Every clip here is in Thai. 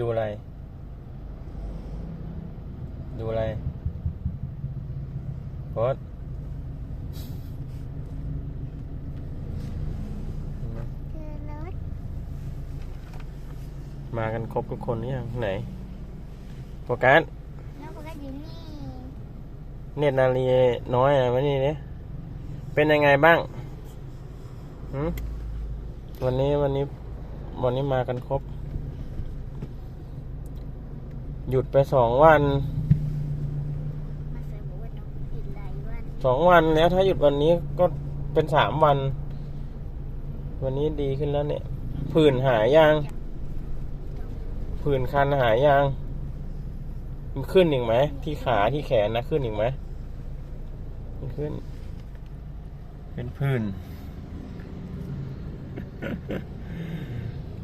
ดูอะไร ดูอะไรโพสคือรถมากันครบทุกคนหรือยังไหนโฟกัสแล้วก็อยู่นี่เนตรนาลีน้อยอะมานี่เนี่ยเป็นยังไงบ้างหืมวันนี้วันนี้วันนี้มากันครบ หยุดไปสองวันมาใส่หมวกน้องอีกหลายวันสองวันแล้วถ้าหยุดวันนี้ก็เป็นสามวัน วันนี้ดีขึ้นแล้วเนี่ย ผื่นหายยัง ผื่นคันหายยังมันขึ้นอีกไหมที่ขาที่แขนนะขึ้นอีกไหมมันขึ้น เป็นผื่น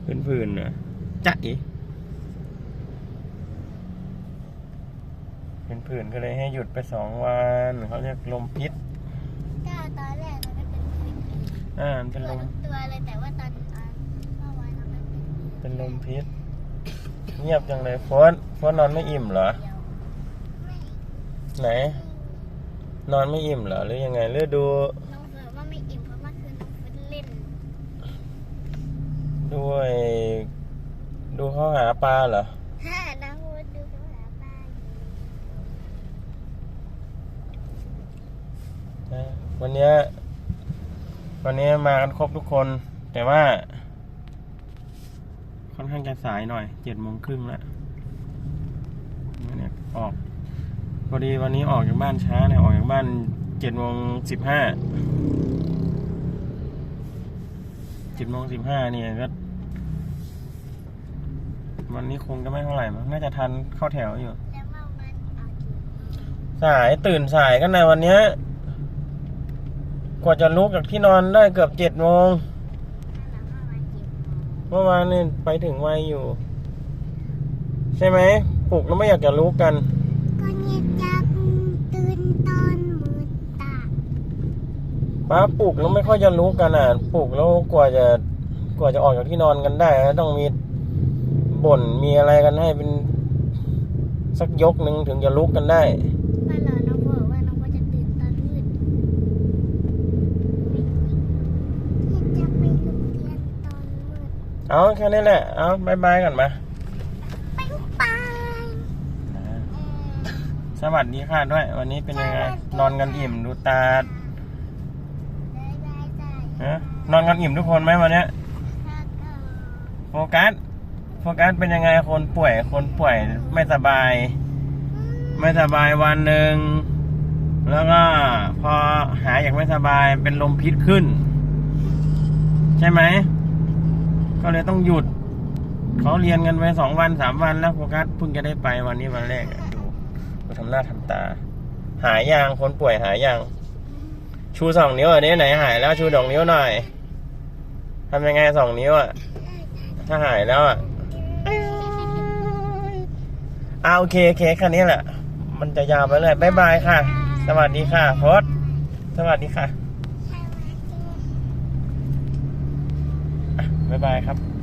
เป็นผื่นนะจ๊ะอี เป็นผื่นก็เลยให้หยุดไปสองวันเขาเรียกลมพิษก็ตอนแรกมันก็เป็นพิษอ่ามันเป็นลมทุกตัวเลยแต่ว่าตอนอ่าเมื่อวานเราก็เป็นเป็นลมพิษ เงียบจังเลยโฟนโฟนนอนไม่อิ่มเหรอเดียวไม่ไหน นอนไม่อิ่มเหรอหรือยังไงหรือดูน้องเฟิร์นว่าไม่อิ่มเพราะเมื่อคืนน้องเฟิร์นเล่น ด้วย ดูเขาหาปลาเหรอ ฮ่าน้องเฟิร์นดูเขาหาปลาอยู่ นะ วันเนี้ยวันนี้มากันครบทุกคน แต่ว่า ค่อนข้างจะสายหน่อยเจ็ดโมงครึ่งแล้วเนี่ยออกพอดีวันนี้ออกจากบ้านช้าเนี่ยออกจากบ้านเจ็ดโมงสิบห้าเจ็ดโมงสิบห้าเนี่ยก็วันนี้คงจะไม่เท่าไหร่มั้งน่าจะทันเข้าแถวอยู่แล้วเมื่อวันออกกี่โมงสายตื่นสายกันในะวันเนี้ย กว่าจะลุกจากที่นอนได้เกือบเจ็ดโมงแล้วเมื่อวันกี่โมงเมื่อวานนี่ไปถึงไวอยู่ ใช่ไหมปลุกแล้วไม่อยากจะลุกกันก็เนี่ยจะตื่นตอนมืดตาป้าปลุกแล้วไม่ค่อยจะลุกกันอะปลุกแล้วกว่าจะกว่าจะออกจากที่นอนกันได้นะต้องมีบ่นมีอะไรกันให้เป็นสักยกหนึ่งถึงจะลุกกันได้ บ้านเราน้องบอกว่าน้องก็จะตื่นตอนมืดจะไปโรงเรียนตอนมืด เอาแค่นี้แหละ เอาบายบายกันมาไปไปสวัสดีค่ะด้วย วันนี้เป็นยังไง นอนกันอิ่มดูตาได้ได้ได้ฮะนอนกันอิ่มทุกคนไหมวันเนี้ยโฟกัสโฟกัสเป็นยังไงคนป่วย คนป่วยไม่สบาย ไม่สบายวันหนึ่งแล้วก็พอหายจากไม่สบายเป็นลมพิษขึ้น ใช่ไหม ก็เลยต้องหยุด เขาเรียนกันไปสองวันสามวันแล้วโฟกัสเพิ่งจะได้ไปวันนี้วันแรกอะดูดูทำหน้าทำตา หายยังคนป่วยหายยังชูสองนิ้วอันนี้ไหนหายแล้วชูสองนิ้วหน่อยทำยังไงสองนิ้วอะ ถ้าหายแล้วอะอ่าโอเคโอเคแค่นี้แหละ มันจะยาวไปเลยบายบายค่ะ สวัสดีค่ะโพสสวัสดีค่ะ บ๊ายบายครับ